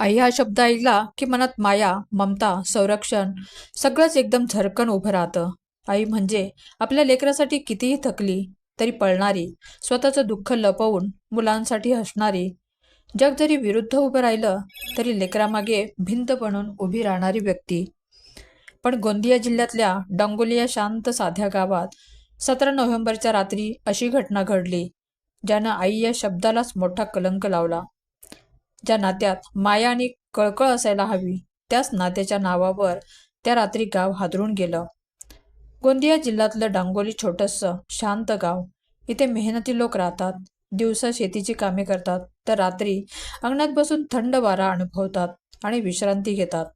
आई हा शब्द ऐकला की मनात माया ममता संरक्षण सगळंच एकदम झरकन उभं राहतं. आई म्हणजे आपल्या लेकरासाठी कितीही थकली तरी पळणारी स्वतःचं दुःख लपवून मुलांसाठी हसणारी जग जरी विरुद्ध उभं राहिलं तरी लेकरामागे भिंत बनून उभी राहणारी व्यक्ती. पण गोंदिया जिल्ह्यातल्या डंगोली या शांत साध्या गावात सतरा नोव्हेंबरच्या रात्री अशी घटना घडली ज्यानं आई या शब्दालाच मोठा कलंक लावला. ज्या नात्यात माया आणि कळकळ असायला हवी त्याच नात्याच्या नावावर त्या रात्री गाव हादरून गेलं. गोंदिया जिल्ह्यातलं डांगोली छोटंसं शांत गाव. इथे मेहनती लोक राहतात दिवसा शेतीची कामे करतात तर रात्री अंगणात बसून थंड वारा अनुभवतात आणि विश्रांती घेतात.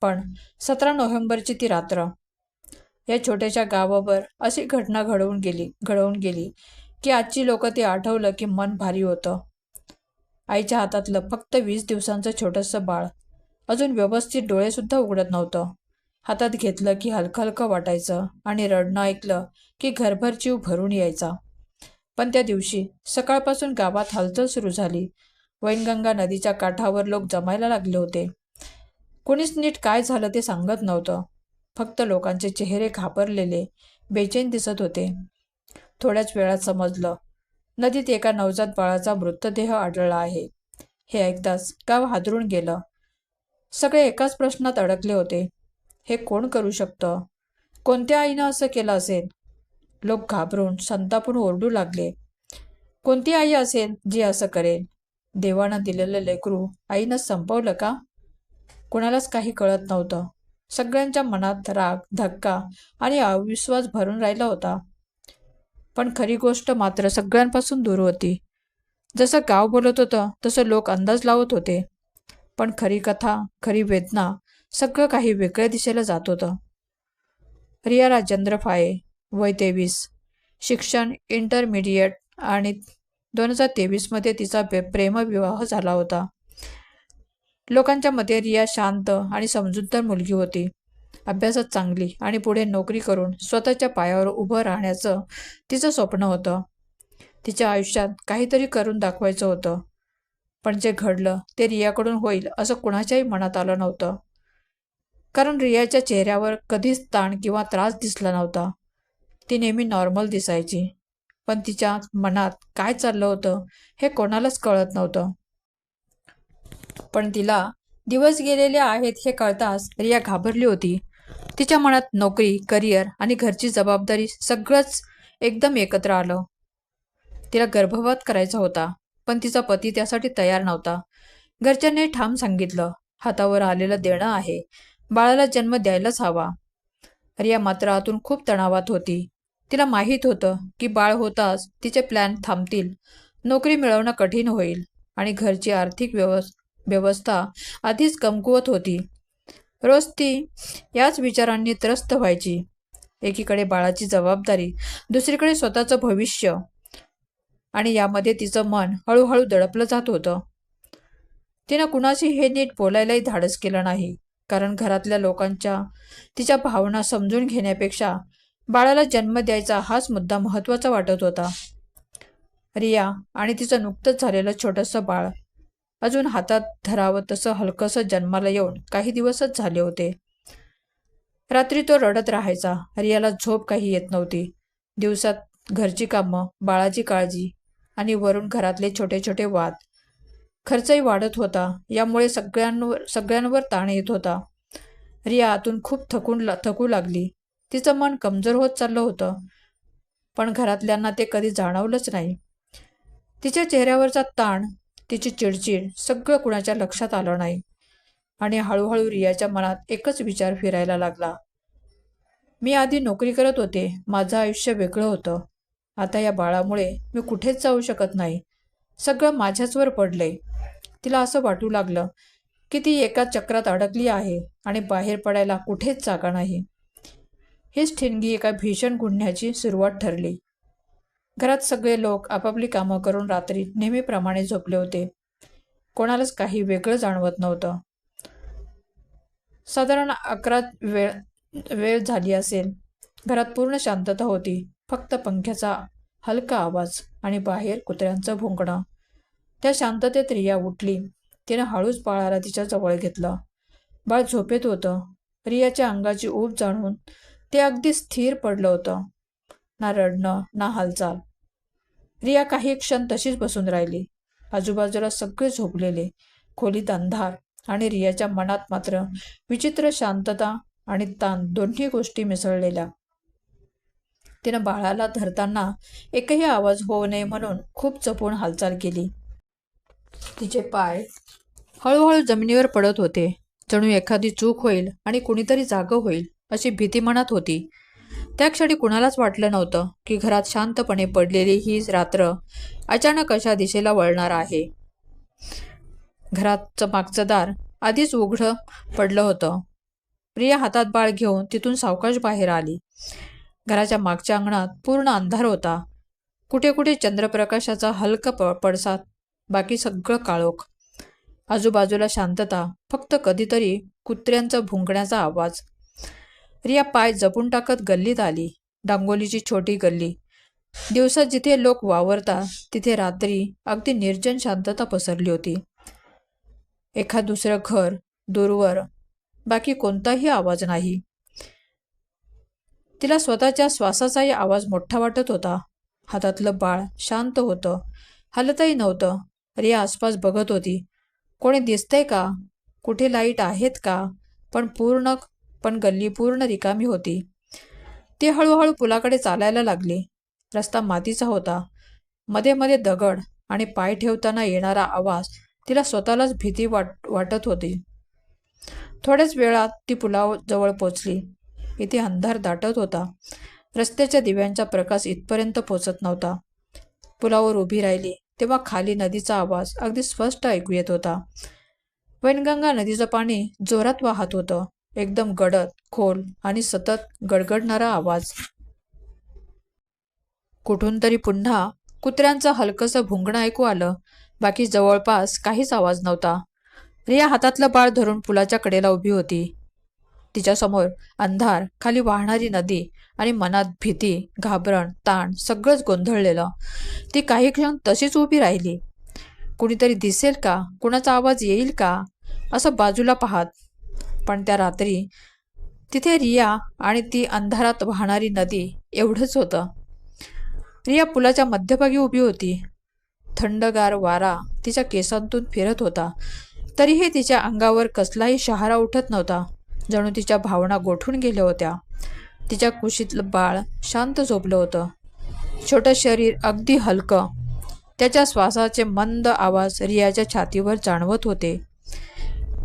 पण सतरा नोव्हेंबरची ती रात्र. या छोट्याशा गावावर अशी घटना घडवून गेली घडवून गेली की आजची लोक ते आठवलं की मन भारी होतं. आईच्या हातातलं फक्त वीस दिवसांचं छोटंसं बाळ. अजून व्यवस्थित डोळेसुद्धा उघडत नव्हतं. हातात घेतलं की हलकं हलकं वाटायचं आणि रडणं ऐकलं की घरभर जीव भरून यायचा. पण त्या दिवशी सकाळपासून गावात हालचाल सुरू झाली. वैनगंगा नदीच्या काठावर लोक जमायला लागले होते. कोणीच नीट काय झालं ते सांगत नव्हतं. फक्त लोकांचे चेहरे घाबरलेले बेचैन दिसत होते. थोड्याच वेळात समजलं नदीत एका नवजात बाळाचा मृतदेह आढळला आहे. हे ऐकताच गाव हादरून गेलं. सगळे एकाच प्रश्नात अडकले होते. हे कोण करू शकतं? कोणत्या आईनं असं केलं असेल? लोक घाबरून संतापून ओरडू लागले. कोणती आई असेल जी असं करेल? देवानं दिलेलं लेकरू आईनं संपवलं का? कुणालाच काही कळत नव्हतं. सगळ्यांच्या मनात राग धक्का आणि अविश्वास भरून राहिला होता. पण खरी गोष्ट मात्र सगळ्यांपासून दूर होती. जसं गाव बोलत होतं तसं लोक अंदाज लावत होते. पण खरी कथा खरी वेदना सगळं काही वेगळ्या दिशेला जात होतं. रिया राजेंद्र फाये वय तेवीस. शिक्षण इंटरमिडिएट आणि दोन हजार तेवीसमध्ये तिचा प्रेमविवाह झाला होता. लोकांच्या मते रिया शांत आणि समजूतदार मुलगी होती. अभ्यासात चांगली आणि पुढे नोकरी करून स्वतःच्या पायावर उभं राहण्याचं तिचं स्वप्न होतं. तिच्या आयुष्यात काहीतरी करून दाखवायचं होतं. पण जे घडलं ते रियाकडून होईल असं कुणाच्याही मनात आलं नव्हतं. कारण रियाच्या चेहऱ्यावर कधीच ताण किंवा त्रास दिसला नव्हता. ती नेहमी नॉर्मल दिसायची. पण तिच्या मनात काय चाललं होतं हे कोणालाच कळत नव्हतं. पण तिला दिवस गेलेले आहेत हे कळताच रिया घाबरली होती. तिच्या मनात नोकरी करिअर आणि घरची जबाबदारी सगळंच एकदम एकत्र आलं. तिला गर्भपात करायचा होता पण तिचा पती त्यासाठी तयार नव्हता. घरच्यांनी ठाम सांगितलं हातावर आलेलं देणं आहे बाळाला जन्म द्यायलाच हवा. रिया मात्र आतून खूप तणावात होती. तिला माहीत होतं की बाळ होताच तिचे प्लॅन थांबतील. नोकरी मिळवणं कठीण होईल आणि घरची आर्थिक व्यवस् व्यवस्था आधीच कमकुवत होती. रोज ती याच विचारांनी त्रस्त व्हायची. एकीकडे बाळाची जबाबदारी दुसरीकडे स्वतःचं भविष्य. आणि यामध्ये तिचं मन हळूहळू दडपलं जात होतं. तिनं कुणाशी हे नीट बोलायलाही धाडस केलं नाही. कारण घरातल्या लोकांच्या तिच्या भावना समजून घेण्यापेक्षा बाळाला जन्म द्यायचा हाच मुद्दा महत्त्वाचा वाटत होता. रिया आणि तिचं नुकतंच झालेलं छोटंसं बाळ अजून हातात धरावं तसं हलकंसं जन्माला येऊन काही दिवसच झाले होते. रात्री तो रडत राहायचा. रियाला झोप काही येत नव्हती. दिवसात घरची कामं बाळाची काळजी आणि वरून घरातले छोटे छोटे वाद. खर्चही वाढत होता. यामुळे सगळ्यांवर सगळ्यांवर ताण येत होता. रिया आतून खूप थकून ला थकू लागली. तिचं मन कमजोर होत चाललं होतं. पण घरातल्यांना ते कधी जाणवलंच नाही. तिच्या चेहऱ्यावरचा ताण तिची चिडचिड सगळं कुणाच्या लक्षात आलं नाही. आणि हळूहळू रियाच्या मनात एकच विचार फिरायला लागला. मी आधी नोकरी करत होते. माझं आयुष्य वेगळं होतं. आता या बाळामुळे मी कुठेच जाऊ शकत नाही. सगळं माझ्याचवर पडले तिला असं वाटू लागलं की ती एका चक्रात अडकली आहे आणि बाहेर पडायला कुठेच जागा नाही. हीच ठिणगी एका भीषण गुन्ह्याची सुरुवात ठरली. घरात सगळे लोक आपापली कामं करून रात्री नेहमीप्रमाणे झोपले होते. कोणालाच काही वेगळं जाणवत नव्हतं. साधारण अकरा वेळ वेळ झाली असेल. घरात पूर्ण शांतता होती. फक्त पंख्याचा हलका आवाज आणि बाहेर कुत्र्यांचं भुंकणं. त्या शांततेत रिया उठली. तिनं हळूच बाळाला तिच्या जवळ घेतलं. बाळ झोपेत होतं. रियाच्या अंगाची ऊब जाणून ते अगदी स्थिर पडलं होतं. ना रडणं ना हालचाल. रिया काही क्षण तशीच बसून राहिली. आजूबाजूला सगळे झोपलेले खोलीत अंधार आणि रियाच्या मनात मात्र विचित्र शांतता आणि ताण दोन्ही गोष्टी मिसळलेल्या. तिनं बाळाला धरताना एकही आवाज होऊ नये म्हणून खूप जपून हालचाल केली. तिचे पाय हळूहळू जमिनीवर पडत होते. जणू एखादी चूक होईल आणि कुणीतरी जागं होईल अशी भीती मनात होती. त्या क्षणी कुणालाच वाटलं नव्हतं की घरात शांतपणे पडलेली ही रात्र अचानक अशा दिशेला वळणार आहे. घरातचं मागचं दार आधीच उघडं पडलं होतं. प्रिया हातात बाळ घेऊन तिथून सावकाश बाहेर आली. घराच्या मागच्या अंगणात पूर्ण अंधार होता. कुठे कुठे चंद्रप्रकाशाचा हलका प पडसाद बाकी सगळं काळोख. आजूबाजूला शांतता फक्त कधीतरी कुत्र्यांचा भुंकण्याचा आवाज. रिया पाय जपून टाकत गल्लीत आली. डांगोलीची छोटी गल्ली. दिवसात जिथे लोक वावरतात तिथे रात्री अगदी निर्जन शांतता पसरली होती. एखाद दुसरं घर दूरवर बाकी कोणताही आवाज नाही. तिला स्वतःच्या श्वासाचाही आवाज मोठा वाटत होता. हातातलं बाळ शांत होतं. हलतही नव्हतं. रिया आसपास बघत होती. कोणी दिसतंय का? कुठे लाइट आहेत का? पण पूर्ण पण गल्ली पूर्ण रिकामी होती. ती हळूहळू पुलाकडे चालायला लागली. रस्ता मातीचा होता. मध्ये मध्ये दगड आणि पाय ठेवताना येणारा आवाज तिला स्वतःलाच भीती वाट वाटत होती. थोड्याच वेळात ती पुलाजवळ पोचली. इथे अंधार दाटत होता. रस्त्याच्या दिव्यांचा प्रकाश इथपर्यंत पोचत नव्हता. पुलावर उभी राहिली तेव्हा खाली नदीचा आवाज अगदी स्पष्ट ऐकू येत होता. वैनगंगा नदीचं पाणी जोरात वाहत होतं. एकदम गडद खोल आणि सतत गडगडणारा आवाज. कुठून तरी पुन्हा कुत्र्यांचं हलकंसं भुंगणं ऐकू आलं. बाकी जवळपास काहीच आवाज नव्हता. रिया हातातलं बाळ धरून पुलाच्या कडेला उभी होती. तिच्यासमोर अंधार खाली वाहणारी नदी आणि मनात भीती घाबरण ताण सगळंच गोंधळलेलं. ती काही क्षण तशीच उभी राहिली. कुणीतरी दिसेल का? कुणाचा आवाज येईल का? असं बाजूला पाहत पण त्या रात्री तिथे रिया आणि ती अंधारात वाहणारी नदी एवढंच होतं. रिया पुलाच्या मध्यभागी उभी होती. थंडगार वारा तिच्या केसांतून फिरत होता. तरीही तिच्या अंगावर कसलाही शहारा उठत नव्हता. जणू तिच्या भावना गोठून गेल्या होत्या. तिच्या कुशीतलं बाळ शांत झोपलं होतं. छोटं शरीर अगदी हलकं. त्याच्या श्वासाचे मंद आवाज रियाच्या छातीवर जाणवत होते.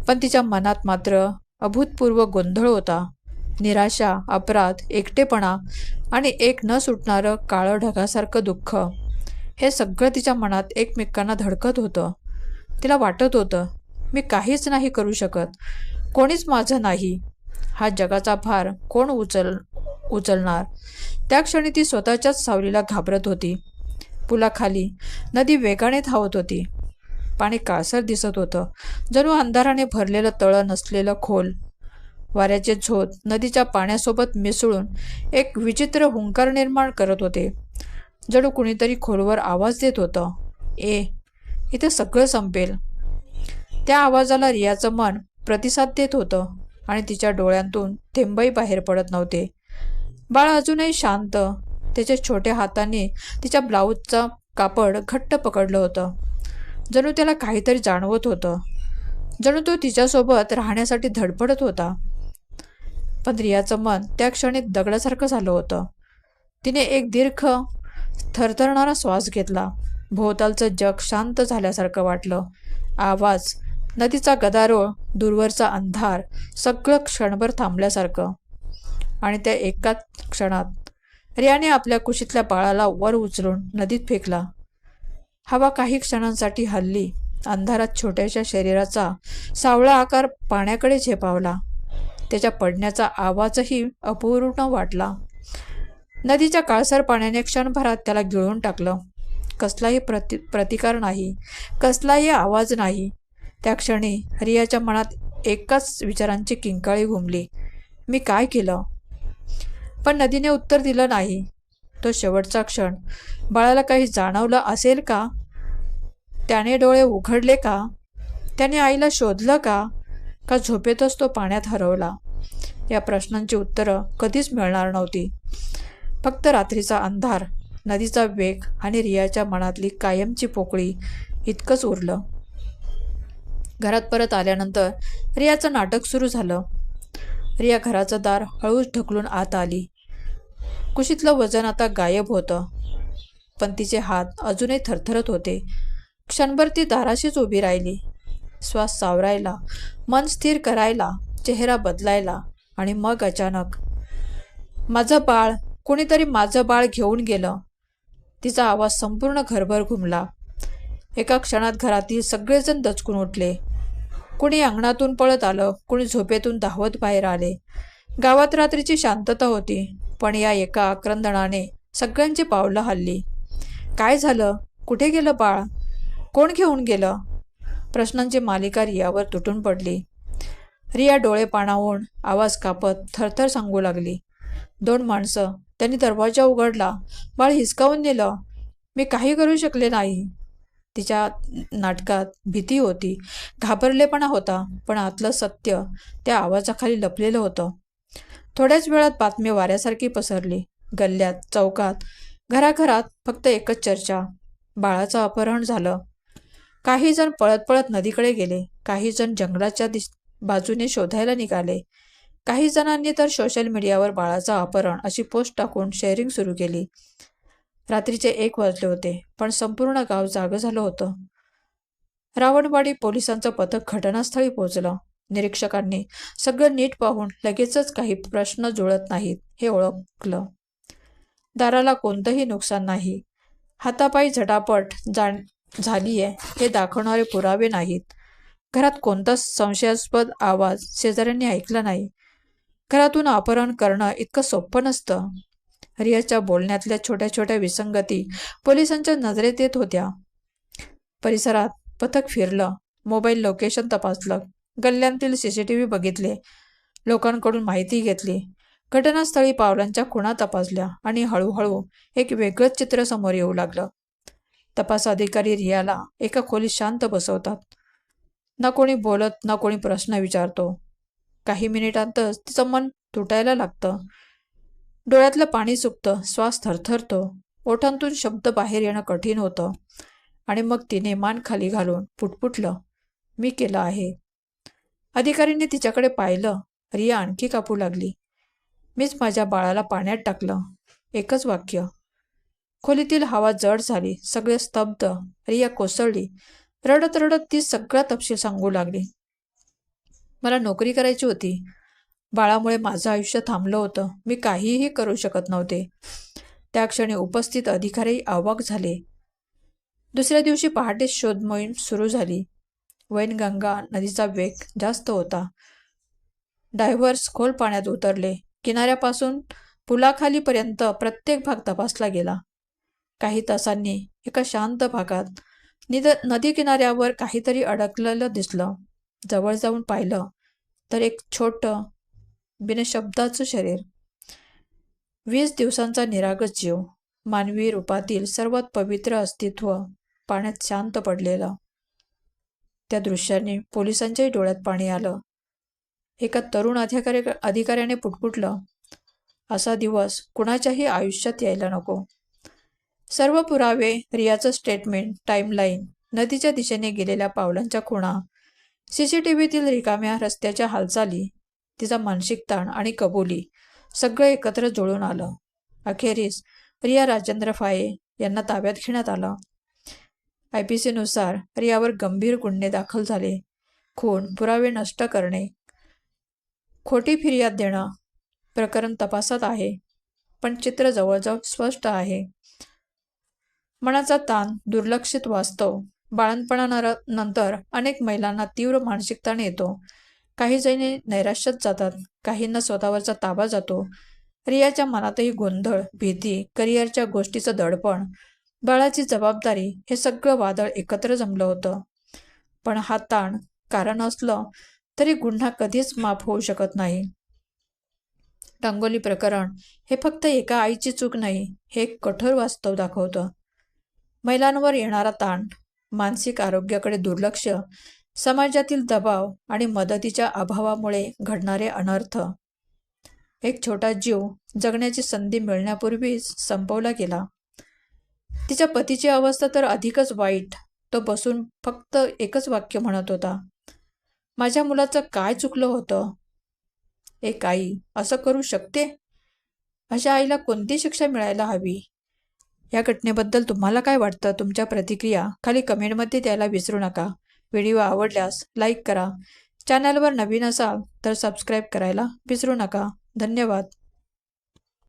पण तिच्या मनात मात्र अभूतपूर्व गोंधळ होता. निराशा अपराध एकटेपणा आणि एक न सुटणारं काळं ढगासारखं दुःख हे सगळं तिच्या मनात एकमेकांना धडकत होतं. तिला वाटत होतं मी काहीच नाही करू शकत. कोणीच माझं नाही. हा जगाचा भार कोण उचल उचलणार? त्या क्षणी ती स्वतःच्याच सावलीला घाबरत होती. पुलाखाली नदी वेगाने धावत होती. पाणी काळसर दिसत होतं. जणू अंधाराने भरलेलं तळं नसलेलं खोल. वाऱ्याचे झोत नदीच्या पाण्यासोबत मिसळून एक विचित्र हुंकार निर्माण करत होते. जणू कुणीतरी खोलवर आवाज देत होतं. ए इथे सगळं संपेल. त्या आवाजाला रियाचं मन प्रतिसाद देत होतं आणि तिच्या डोळ्यांतून थेंबही बाहेर पडत नव्हते. बाळ अजूनही शांत त्याच्या छोट्या हाताने तिच्या ब्लाऊजचा कापड घट्ट पकडलं होतं. जणू त्याला काहीतरी जाणवत होतं. जणू तो तिच्यासोबत राहण्यासाठी धडपडत होता. पण रियाचं मन त्या क्षणी दगडासारखं झालं होतं. तिने एक दीर्घ थरथरणारा श्वास घेतला. भोवतालचं जग शांत झाल्यासारखं वाटलं. आवाज नदीचा गदारोळ दूरवरचा अंधार सगळं क्षणभर थांबल्यासारखं. आणि त्या एकाच क्षणात रियाने आपल्या कुशीतल्या बाळाला वर उचलून नदीत फेकला. हवा काही क्षणांसाठी हल्ली. अंधारात छोट्याशा शरीराचा सावळा आकार पाण्याकडे झेपावला. त्याच्या पडण्याचा आवाजही अपूर्ण वाटला. नदीच्या काळसर पाण्याने क्षणभरात त्याला गिळून टाकलं. कसलाही प्रति प्रतिकार नाही. कसलाही आवाज नाही. त्या क्षणी रियाच्या मनात एकाच विचारांची किंकाळी घुमली. मी काय केलं? पण नदीने उत्तर दिलं नाही. तो शेवटचा क्षण. बाळाला काही जाणवलं असेल का? त्याने डोळे उघडले का? त्याने आईला शोधलं का? का झोपेतच तो पाण्यात हरवला? या प्रश्नांची उत्तरं कधीच मिळणार नव्हती. फक्त रात्रीचा अंधार नदीचा वेग आणि रियाच्या मनातली कायमची पोकळी इतकंच उरलं. घरात परत आल्यानंतर रियाचं नाटक सुरू झालं. रिया घराचं दार हळूच ढकलून आत आली. कुशीतलं वजन आता गायब होतं. पण तिचे हात अजूनही थरथरत होते. क्षणभर ती दाराशीच उभी राहिली. श्वास सावरायला मन स्थिर करायला चेहरा बदलायला आणि मग अचानक माझं बाळ कोणीतरी माझं बाळ घेऊन गेलं. तिचा आवाज संपूर्ण घरभर घुमला. एका क्षणात घरातील सगळेजण दचकून उठले. कुणी अंगणातून पळत आलं कुणी झोपेतून धावत बाहेर आले. गावात रात्रीची शांतता होती पण या एका आक्रंदणाने सगळ्यांची पावलं हल्ली. काय झालं? कुठे गेलं बाळ? कोण घेऊन गेलं? प्रश्नांची मालिका रियावर तुटून पडली. रिया डोळे पाणावून आवाज कापत थरथर सांगू लागली. दोन माणसं. त्यांनी दरवाजा उघडला. बाळ हिसकावून नेलं. मी काही करू शकले नाही. तिच्या नाटकात भीती होती. घाबरलेपणा होता पण आतलं सत्य त्या आवाजाखाली लपलेलं होतं. थोड्याच वेळात बातमी वाऱ्यासारखी पसरली. गल्ल्यात चौकात घराघरात फक्त एकच चर्चा. बाळाचं अपहरण झालं. काही जण पळत पळत नदीकडे गेले काही जण जंगलाच्या दिस बाजूने शोधायला निघाले. काही जणांनी तर सोशल मीडियावर बाळाचं अपहरण अशी पोस्ट टाकून शेअरिंग सुरू केली. रात्रीचे एक वाजले होते पण संपूर्ण गाव जागं झालं होतं. रावणवाडी पोलिसांचं पथक घटनास्थळी पोहोचलं. निरीक्षकांनी सगळं नीट पाहून लगेचच काही प्रश्न जुळत नाहीत हे ओळखलं. दाराला कोणतंही नुकसान नाही. हातापायी झटापट जाण झाली झालीये हे दाखवणारे पुरावे नाहीत. घरात कोणताच संशयास्पद आवाज शेजाऱ्यांनी ऐकला नाही. घरातून अपहरण करणं इतकं सोपं नसतं. रियाच्या बोलण्यातल्या छोट्या छोट्या विसंगती पोलिसांच्या नजरेत येत होत्या. परिसरात पथक फिरलं मोबाईल लोकेशन तपासलं गल्ल्यांतील सी सी टी व्ही बघितले लोकांकडून माहिती घेतली. घटनास्थळी पावलांच्या खुणा तपासल्या आणि हळूहळू एक वेगळंच चित्र समोर येऊ लागलं. तपास अधिकारी रियाला एका खोलीत शांत बसवतात. ना कोणी बोलत ना कोणी प्रश्न विचारतो. काही मिनिटांतच तिचं मन तुटायला लागतं. डोळ्यातलं पाणी सुकतं श्वास थरथरतो. ओठांतून शब्द बाहेर येणं कठीण होतं. आणि मग तिने मान खाली घालून पुटपुटलं मी केलं आहे. अधिकारींनी तिच्याकडे पाहिलं. रिया आणखी कापू लागली. मीच माझ्या बाळाला पाण्यात टाकलं. एकच वाक्य. खोलीतील हवा जड झाली सगळे स्तब्ध रिया कोसळली. रडत रडत ती सगळा तपशील सांगू लागली. मला नोकरी करायची होती. बाळामुळे माझं आयुष्य थांबलं होतं. मी काहीही करू शकत नव्हते. त्या क्षणी उपस्थित अधिकारी अवाक झाले. दुसऱ्या दिवशी पहाटे शोध मोहीम सुरू झाली. वैनगंगा नदीचा वेग जास्त होता. डायव्हर्स खोल पाण्यात उतरले. किनाऱ्यापासून पुलाखालीपर्यंत प्रत्येक भाग तपासला गेला. काही तासांनी एका शांत भागात निद नदी किनाऱ्यावर काहीतरी अडकलेलं दिसलं. जवळ जाऊन पाहिलं तर एक छोटं बिनशब्दाचं शरीर. वीस दिवसांचा निरागस जीव. मानवी रूपातील सर्वात पवित्र अस्तित्व पाण्यात शांत पडलेलं. त्या दृश्याने पोलिसांच्याही डोळ्यात पाणी आलं. एका तरुण अधिकारी अधिकाऱ्याने पुटपुटलं असा दिवस कुणाच्याही आयुष्यात यायला नको. सर्व पुरावे रियाचं स्टेटमेंट टाईमलाईन नदीच्या दिशेने गेलेल्या पावलांच्या खुणा सी सी टी व्हीतील रिकाम्या रस्त्याच्या हालचाली तिचा मानसिक ताण आणि कबुली सगळं एकत्र जुळून आलं. अखेरीस रिया राजेंद्र फाये यांना ताब्यात घेण्यात आलं. आय पी सीनुसार रियावर गंभीर गुन्हे दाखल झाले. खून पुरावे नष्ट करणे खोटी फिर्याद देणं प्रकरण तपासात आहे. पण चित्र जवळजवळ स्पष्ट आहे. मनाचा ताण दुर्लक्षित वास्तव बाळणपणानंतर अनेक महिलांना तीव्र मानसिक ताण येतो काही जणी नैराश्यात जातात काहींना स्वतःवरचा ताबा जातो. रियाच्या मनातही गोंधळ भीती करिअरच्या गोष्टीचं दडपण बाळाची जबाबदारी हे सगळं वादळ एकत्र जमलं होतं. पण हा ताण कारण असलं तरी गुन्हा कधीच माफ होऊ शकत नाही. रंगोली प्रकरण हे फक्त एका आईची चूक नाही हे एक कठोर वास्तव दाखवतं. महिलांवर येणारा ताण मानसिक आरोग्याकडे दुर्लक्ष समाजातील दबाव आणि मदतीच्या अभावामुळे घडणारे अनर्थ. एक छोटा जीव जगण्याची संधी मिळण्यापूर्वीच संपवला गेला. तिच्या पतीची अवस्था तर अधिकच वाईट तो बसून फक्त एकच वाक्य म्हणत होता. माझ्या मुलाचं काय चुकलं होतं? एक आई असं करू शकते? अशा आईला कोणती शिक्षा मिळायला हवी? या घटनेबद्दल तुम्हाला काय वाटतं? तुमच्या प्रतिक्रिया खाली कमेंटमध्ये द्यायला विसरू नका. व्हिडिओ आवडल्यास लाईक करा. चॅनलवर नवीन असाल तर सबस्क्राईब करायला विसरू नका. धन्यवाद.